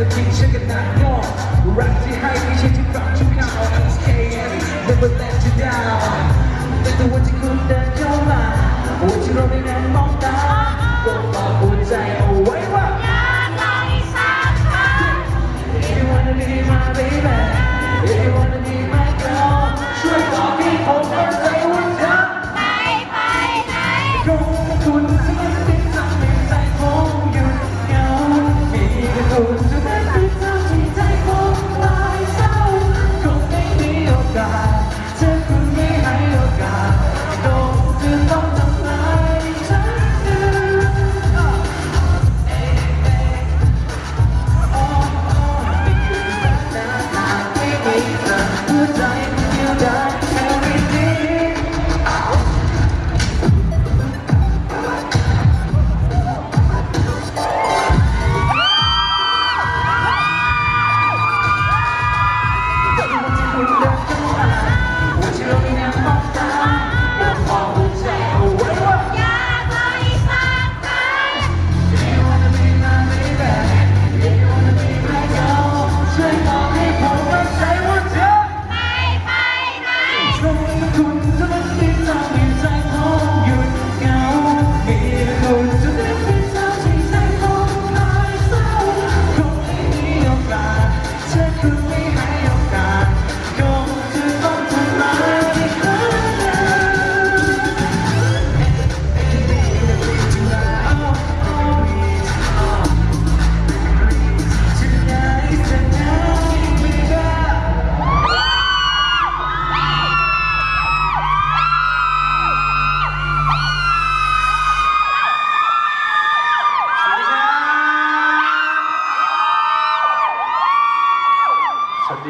的情深更难忘。让记忆还一切就放逐靠，I'm scared，never let you down。但是我。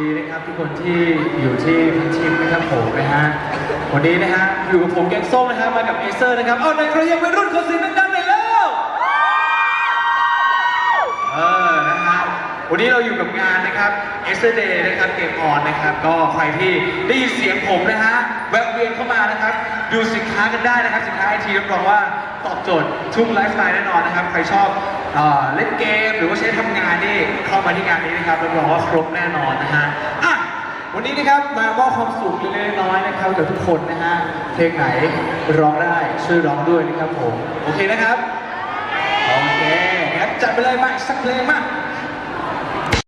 ดีนะครับทุกคนที่อยู่ที่พันทิพย์นะครับผมนะฮะวันนี้นะฮะอยู่กับผมแกงส้มนะฮะมากับเอเซอร์นะครับเอาในใครยังเป็นรุ่นคนสีดังๆหน่อยแล้วเออนะฮะวันนี้เราอยู่กับงานนะครับเอเซอร์เดย์นะครับเกมออนนะครับก็ใครที่ได้ยินเสียงผมนะฮะแวะเวียนเข้ามานะครับดูสินค้ากันได้นะครับสินค้าไอทีรับรองว่าตอบโจทย์ทุกไลฟ์สไตล์แน่นอนนะครับใครชอบเล่นเกมหรือว่าใช้ทำงานนี่ามาที่งานนี้นะครับรับรองว่าครบแน่นอนนะฮะอะวันนี้นะครับมามอบความสุขเล็กๆน้อยๆนะครับกับทุกคนนะฮะเพลงไหนร้องได้ช่วยร้องด้วยนะครับผมโอเคนะครับโอเคงั้นจัดไปเลยมาสักเพลงมา